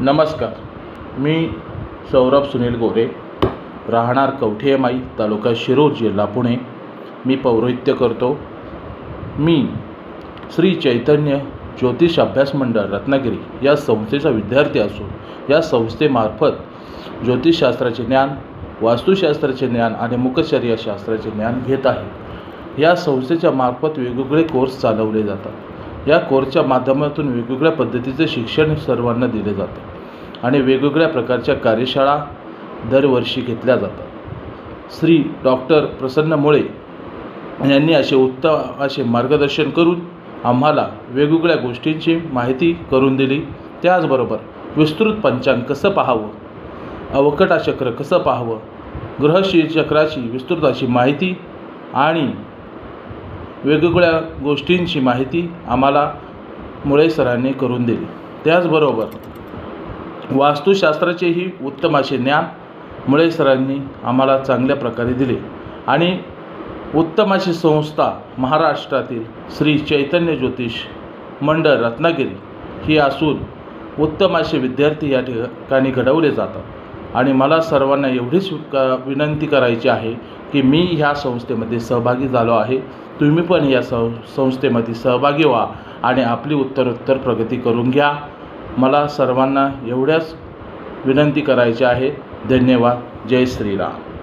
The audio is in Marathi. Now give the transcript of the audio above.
नमस्कार. मी सौरभ सुनील गोरे. राहणार कवठेमाई तालुका शिरूर जिल्हा पुणे. मी पौरोहित्य करतो. मी श्री चैतन्य ज्योतिष अभ्यास मंडळ रत्नागिरी या संस्थेचा विद्यार्थी असून या संस्थेमार्फत ज्योतिषशास्त्राचे ज्ञान वास्तुशास्त्राचे ज्ञान आणि मुखचर्याशास्त्राचे ज्ञान घेत आहे. या संस्थेच्या मार्फत वेगवेगळे कोर्स चालवले जातात. या कोर्सच्या माध्यमातून वेगवेगळ्या पद्धतीचे शिक्षण सर्वांना दिले जाते आणि वेगवेगळ्या प्रकारच्या कार्यशाळा दरवर्षी घेतल्या जातात. श्री डॉक्टर प्रसन्न मुळे यांनी असे उत्तम असे मार्गदर्शन करून आम्हाला वेगवेगळ्या गोष्टींची माहिती करून दिली. त्याचबरोबर विस्तृत पंचांग कसं पाहावं अवकटा चक्र कसं पाहावं ग्रहशी चक्राची विस्तृत अशी माहिती आणि वेगवेगळ्या गोष्टींची माहिती आम्हाला मुळे सरांनी करून दिली. त्याचबरोबर वास्तुशास्त्राचेही उत्तम असे ज्ञान मुळे सरांनी आम्हाला चांगल्या प्रकारे दिले. आणि उत्तम अशी संस्था महाराष्ट्रातील श्री चैतन्य ज्योतिष मंडळ रत्नागिरी ही असून उत्तम असे विद्यार्थी या ठिकाणी घडवले जातात. आणि मला सर्वांना एवढीच क विनंती करायची आहे की मी ह्या संस्थेमध्ये सहभागी झालो आहे. तुम्ही पण या सं संस्थेमध्ये सहभागी व्हा आणि आपली उत्तरोत्तर प्रगती करून घ्या. मला सर्वांना एवढ्याच विनंती करायची आहे. धन्यवाद. जय श्रीराम.